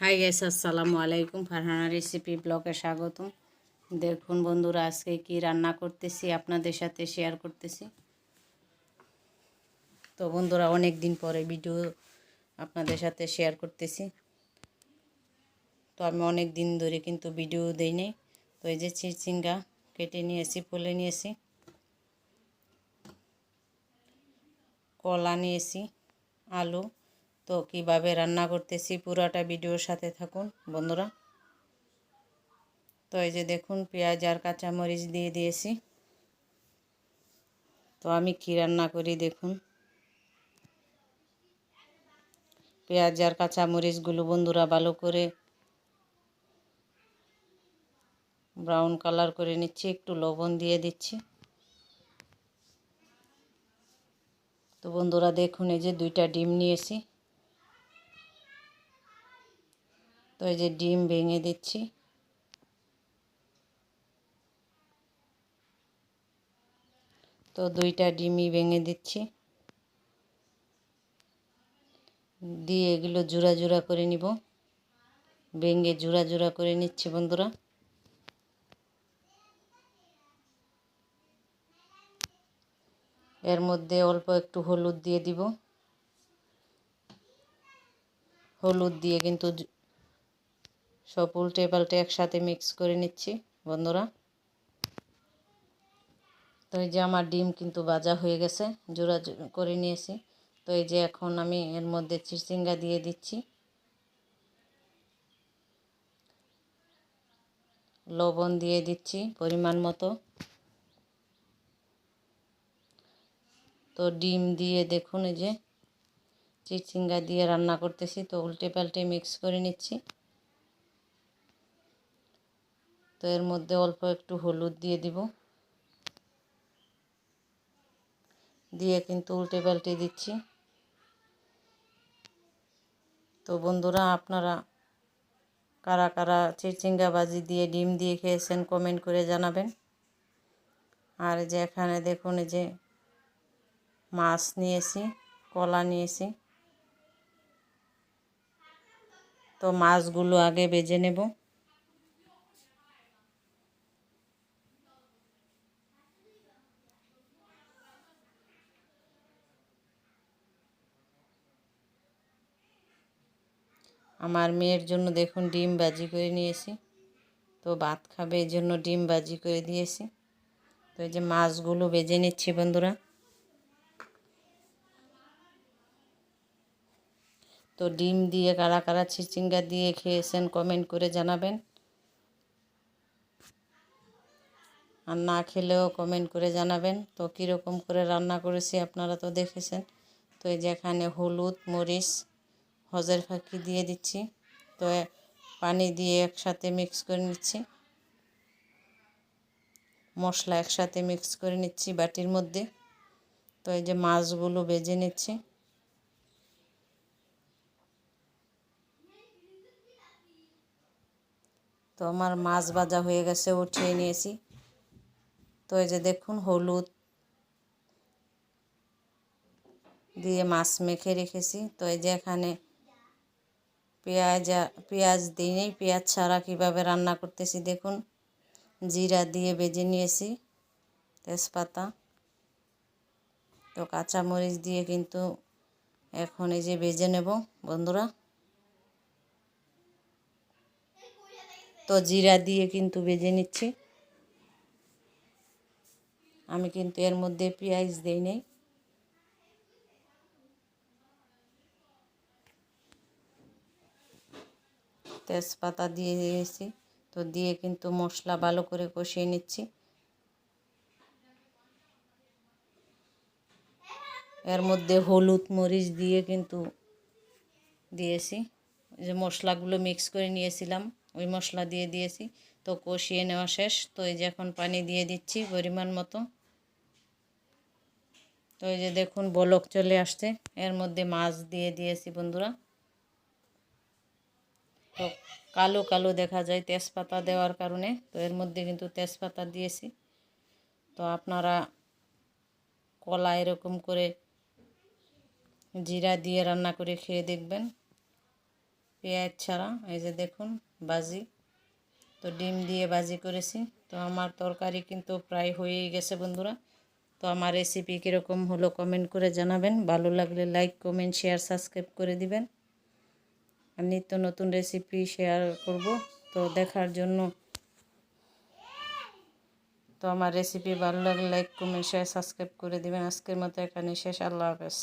High guess আসসালামু আলাইকুম Farhana recipe ব্লগে স্বাগতম দেখুন বন্ধুরা আজকে কি রান্না করতেছি আপনাদের সাথে শেয়ার করতেছি তো বন্ধুরা অনেক দিন পরে ভিডিও আপনাদের সাথে শেয়ার করতেছি তো আমি অনেক দিন ধরে কিন্তু ভিডিও দেই নাই তো এই যে চিচিঙ্গা কেটে নিয়েছি ফুলে নিয়েছি কলা নিয়েছি আলু তো কীভাবে রান্না করতেছি পুরোটা ভিডিওর সাথে থাকুন, বন্ধুরা। তো এই যে দেখুন, পেঁয়াজ আর কাঁচামরিচ দিয়ে দিয়েছি। তো আমি কী রান্না করি দেখুন। পেঁয়াজ আর কাঁচামরিচগুলো বন্ধুরা ভালো করে ব্রাউন কালার করে নিচ্ছি, একটু লবণ দিয়ে দিচ্ছি। তো বন্ধুরা দেখুন, এই যে দুইটা ডিম নিয়েছি। তো এই যে ডিম ভেঙে দিচ্ছি। তো দুইটা ডিমই ভেঙে দিচ্ছি। দিয়ে এগুলো জোড়া জোড়া করে নিব। ভেঙে জোড়া জোড়া করে নিচ্ছি বন্ধুরা। এর মধ্যে অল্প একটু হলুদ দিয়ে দিব। হলুদ দিয়ে কিন্তু সব উল্টে পাল্টে একসাথে মিক্স করে নিচ্ছি, বন্ধুরা। তো এই যে আমার ডিম কিন্তু ভাজা হয়ে গেছে, জোড়া করে নিয়েছি। তো এই যে এখন আমি এর মধ্যে চিচিঙ্গা দিয়ে দিচ্ছি। লবণ দিয়ে দিচ্ছি পরিমাণ মতো। তো ডিম দিয়ে দেখুন এই যে চিচিঙ্গা দিয়ে রান্না করতেছি। তো উল্টে পাল্টে মিক্স করে নিচ্ছি। তো এর মধ্যে অল্প একটু হলুদ দিয়ে দিব। দিয়ে কিন্তু উল্টে পাল্টে দিচ্ছি। তো বন্ধুরা, আপনারা কারা কারা চিচিঙ্গা বাজি দিয়ে ডিম দিয়ে খেয়েছেন কমেন্ট করে জানাবেন। আর যে এখানে দেখুন যে মাছ নিয়েছি, কলা নিয়েছি। তো মাছগুলো আগে বেজে নেব। আমার মেয়ের জন্য দেখুন ডিম বাজি করে নিয়েছি। তো ভাত খাবে এই জন্য ডিম বাজি করে দিয়েছি। তো এই যে মাছগুলো বেজে নিচ্ছি বন্ধুরা। তো ডিম দিয়ে কারা কারা চিচিঙ্গা দিয়ে খেয়েছেন কমেন্ট করে জানাবেন। আর না খেলেও কমেন্ট করে জানাবেন। তো কীরকম করে রান্না করেছি আপনারা তো দেখেছেন। তো এই যে এখানে হলুদ, মরিচ হজের ফাঁকি দিয়ে দিচ্ছি। তো পানি দিয়ে একসাথে মিক্স করে নিচ্ছি। মশলা একসাথে মিক্স করে নিচ্ছি বাটির মধ্যে। তো এই যে মাছগুলো বেজে নিচ্ছি। তো আমার মাছ ভাজা হয়ে গেছে, উঠিয়ে নিয়েছি। তো এই যে দেখুন হলুদ দিয়ে মাছ মেখে রেখেছি। তো এই যে এখানে পেঁয়াজ পেঁয়াজ দিই পেঁয়াজ ছাড়া কীভাবে রান্না করতেছি দেখুন। জিরা দিয়ে বেজে নিয়েছি তেজপাতা। তো কাঁচামরিচ দিয়ে কিন্তু এখন এই যে বেজে নেব বন্ধুরা। তো জিরা দিয়ে কিন্তু বেজে নিচ্ছি। আমি কিন্তু এর মধ্যে পেঁয়াজ দিই নেই তেজপাতা দিয়ে দিয়েছি। তো দিয়ে কিন্তু মশলা ভালো করে কষিয়ে নিচ্ছি। এর মধ্যে হলুদ মরিচ দিয়ে কিন্তু দিয়েছি। যে মশলাগুলো মিক্স করে নিয়েছিলাম, ওই মশলা দিয়ে দিয়েছি। তো কষিয়ে নেওয়া শেষ। তো এই যে এখন পানি দিয়ে দিচ্ছি পরিমাণ মতো। তো এই যে দেখুন বলক চলে আসছে। এর মধ্যে মাছ দিয়ে দিয়েছি বন্ধুরা। তো কালো কালো দেখা যায় তেজপাতা দেওয়ার কারণে, তো এর মধ্যে কিন্তু তেজপাতা দিয়েছি। তো আপনারা কলা এরকম করে জিরা দিয়ে রান্না করে খেয়ে দেখবেন। পেঁয়াজ ছাড়া, এই যে দেখুন, বাজি। তো ডিম দিয়ে বাজি করেছি। তো আমার তরকারি কিন্তু প্রায় হয়েই গেছে বন্ধুরা। তো আমার রেসিপি কীরকম হলো কমেন্ট করে জানাবেন। ভালো লাগলে লাইক কমেন্ট শেয়ার সাবস্ক্রাইব করে দিবেন। নিত্য নতুন রেসিপি শেয়ার করব। তো দেখার জন্য তো আমার রেসিপি ভালো লাগলে লাইক কমেন্ট শেয়ার সাবস্ক্রাইব করে দেবেন। আজকের মতো এখানে শেষ। আল্লাহ হাফেজ।